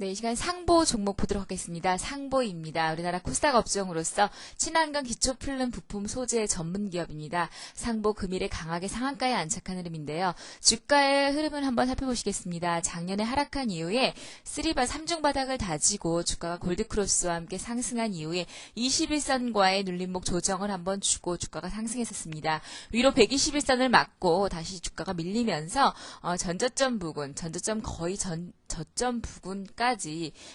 네, 이 시간 상보 종목 보도록 하겠습니다. 상보입니다. 우리나라 코스닥 업종으로서 친환경 기초 필름 부품 소재 전문 기업입니다. 상보 금일에 강하게 상한가에 안착한 흐름인데요. 주가의 흐름을 한번 살펴보시겠습니다. 작년에 하락한 이후에 3바 3중 바닥을 다지고 주가가 골드크로스와 함께 상승한 이후에 21선과의 눌림목 조정을 한번 주고 주가가 상승했었습니다. 위로 121선을 맞고 다시 주가가 밀리면서 어, 전저점 부근, 전저점 거의 전 저점 부근까지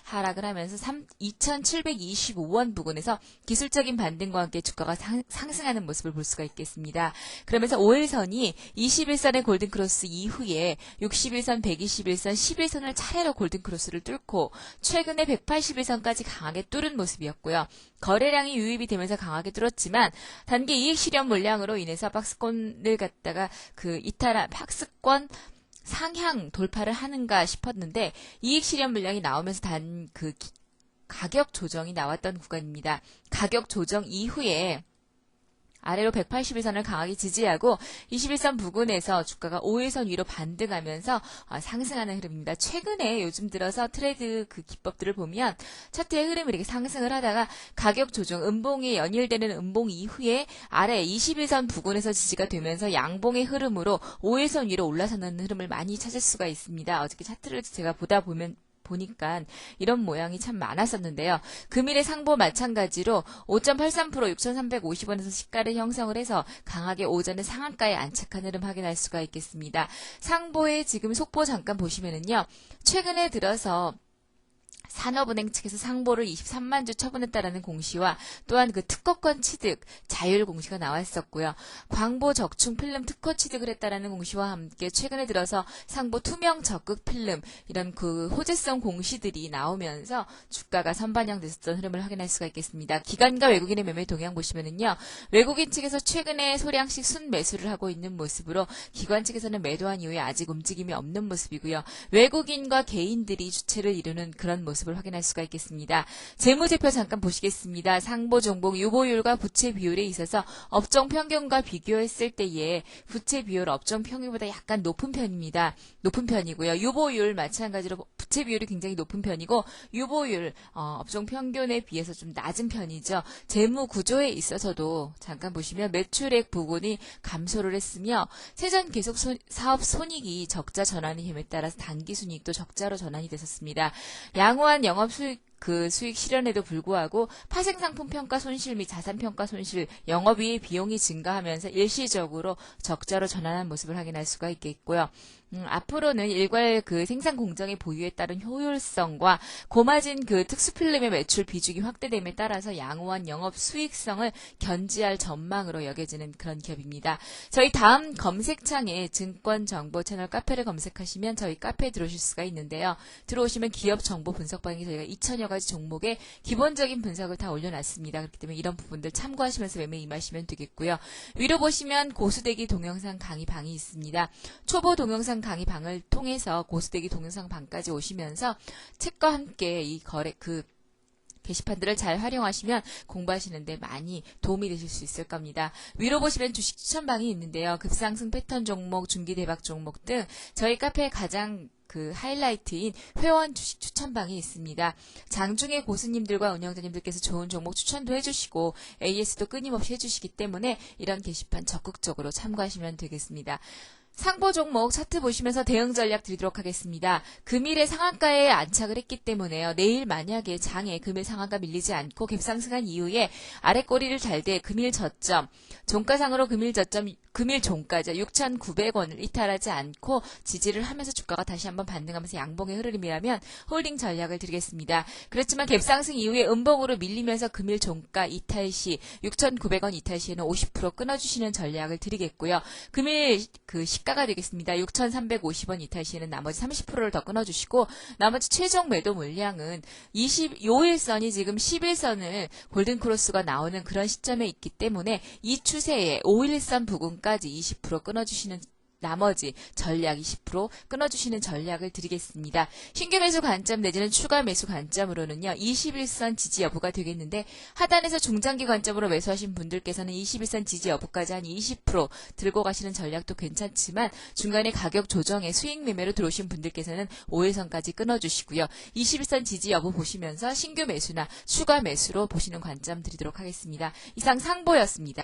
하락을 하면서 3, 2,725원 부근에서 기술적인 반등과 함께 주가가 상, 승하는 모습을 볼 수가 있겠습니다. 그러면서 5일선이 21선의 골든크로스 이후에 61선, 121선, 11선을 차례로 골든크로스를 뚫고 최근에 181선까지 강하게 뚫은 모습이었고요. 거래량이 유입이 되면서 강하게 뚫었지만 단기 이익 실현 물량으로 인해서 박스권을 갖다가 그 이탈한 박스권 상향 돌파를 하는가 싶었는데 이익 실현 물량이 나오면서 단 그 가격 조정이 나왔던 구간입니다. 가격 조정 이후에 아래로 180일선을 강하게 지지하고 21선 부근에서 주가가 5일선 위로 반등하면서 어, 상승하는 흐름입니다. 최근에 요즘 들어서 트레이드 그 기법들을 보면 차트의 흐름이 이렇게 상승을 하다가 가격 조정, 음봉이 연일되는 음봉 이후에 아래 21선 부근에서 지지가 되면서 양봉의 흐름으로 5일선 위로 올라서는 흐름을 많이 찾을 수가 있습니다. 어저께 차트를 제가 보다 보면 보니까 이런 모양이 참 많았었는데요. 금일의 상보 마찬가지로 5.83% 6,350원에서 시가를 형성을 해서 강하게 오전에 상한가에 안착한 흐름 확인할 수가 있겠습니다. 상보의 지금 속보 잠깐 보시면은요. 최근에 들어서 산업은행 측에서 상보를 23만 주 처분했다라는 공시와 또한 그 특허권 취득 자율 공시가 나왔었고요. 광보 적충 필름 특허 취득을 했다라는 공시와 함께 최근에 들어서 상보 투명 적극 필름 이런 그 호재성 공시들이 나오면서 주가가 선반영됐었던 흐름을 확인할 수가 있겠습니다. 기관과 외국인의 매매 동향 보시면은요. 외국인 측에서 최근에 소량씩 순 매수를 하고 있는 모습으로 기관 측에서는 매도한 이후에 아직 움직임이 없는 모습이고요. 외국인과 개인들이 주체를 이루는 그런 모습 모습을 확인할 수가 있겠습니다. 재무제표 잠깐 보시겠습니다. 상보 종목 유보율과 부채 비율에 있어서 업종 평균과 비교했을 때에 부채 비율 업종 평균보다 약간 높은 편입니다. 높은 편이고요. 유보율 마찬가지로 부채 비율이 굉장히 높은 편이고 유보율 어, 업종 평균에 비해서 좀 낮은 편이죠. 재무 구조에 있어서도 잠깐 보시면 매출액 부분이 감소를 했으며 세전 계속 소, 사업 손익이 적자 전환의 힘에 따라서 단기 순이익도 적자로 전환이 됐었습니다. 양호한 또한 영업 수익 그 수익 실현에도 불구하고 파생상품 평가 손실 및 자산 평가 손실, 영업이익 비용이 증가하면서 일시적으로 적자로 전환한 모습을 확인할 수가 있겠고요. 음, 앞으로는 일괄 그 생산 공정의 보유에 따른 효율성과 고마진 그 특수 필름의 매출 비중이 확대됨에 따라서 양호한 영업 수익성을 견지할 전망으로 여겨지는 그런 기업입니다. 저희 다음 검색창에 증권 정보 채널 카페를 검색하시면 저희 카페에 들어오실 수가 있는데요. 들어오시면 기업 정보 분석방에 저희가 2천여 가지 종목의 기본적인 분석을 다 올려놨습니다. 그렇기 때문에 이런 부분들 참고하시면서 매매 임하시면 되겠고요. 위로 보시면 고수대기 동영상 강의 방이 있습니다. 초보 동영상 강의 방을 통해서 고수대기 동영상 방까지 오시면서 책과 함께 이 거래 그 게시판들을 잘 활용하시면 공부하시는데 많이 도움이 되실 수 있을 겁니다. 위로 보시면 주식 추천방이 있는데요. 급상승 패턴 종목, 중기 대박 종목 등 저희 카페에 가장 그 하이라이트인 회원 주식 추천방이 있습니다. 장중에 고수님들과 운영자님들께서 좋은 종목 추천도 해주시고 AS도 끊임없이 해주시기 때문에 이런 게시판 적극적으로 참고하시면 되겠습니다. 상보 종목 차트 보시면서 대응 전략 드리도록 하겠습니다. 금일의 상한가에 안착을 했기 때문에요. 내일 만약에 장에 금일 상한가 밀리지 않고 갭상승한 이후에 아래 꼬리를 잘대 금일 저점, 종가상으로 금일 저점 금일 종가죠. 6,900원을 이탈하지 않고 지지를 하면서 주가가 다시 한번 반등하면서 양봉의 흐름이라면 홀딩 전략을 드리겠습니다. 그렇지만 갭상승 이후에 음봉으로 밀리면서 금일 종가 이탈 시 6,900원 이탈 시에는 50% 끊어주시는 전략을 드리겠고요. 금일 그 시가가 되겠습니다. 6,350원 이탈 시에는 나머지 30%를 더 끊어주시고 나머지 최종 매도 물량은 25일선이 지금 11선을 골든크로스가 나오는 그런 시점에 있기 때문에 이 추세에 5일선 부근 까지 20% 끊어주시는 나머지 전략 20% 끊어주시는 전략을 드리겠습니다. 신규 매수 관점 내지는 추가 매수 관점으로는요. 21선 지지 여부가 되겠는데 하단에서 중장기 관점으로 매수하신 분들께서는 21선 지지 여부까지 한 20% 들고 가시는 전략도 괜찮지만 중간에 가격 조정에 수익 매매로 들어오신 분들께서는 5일선까지 끊어주시고요. 21선 지지 여부 보시면서 신규 매수나 추가 매수로 보시는 관점 드리도록 하겠습니다. 이상 상보였습니다.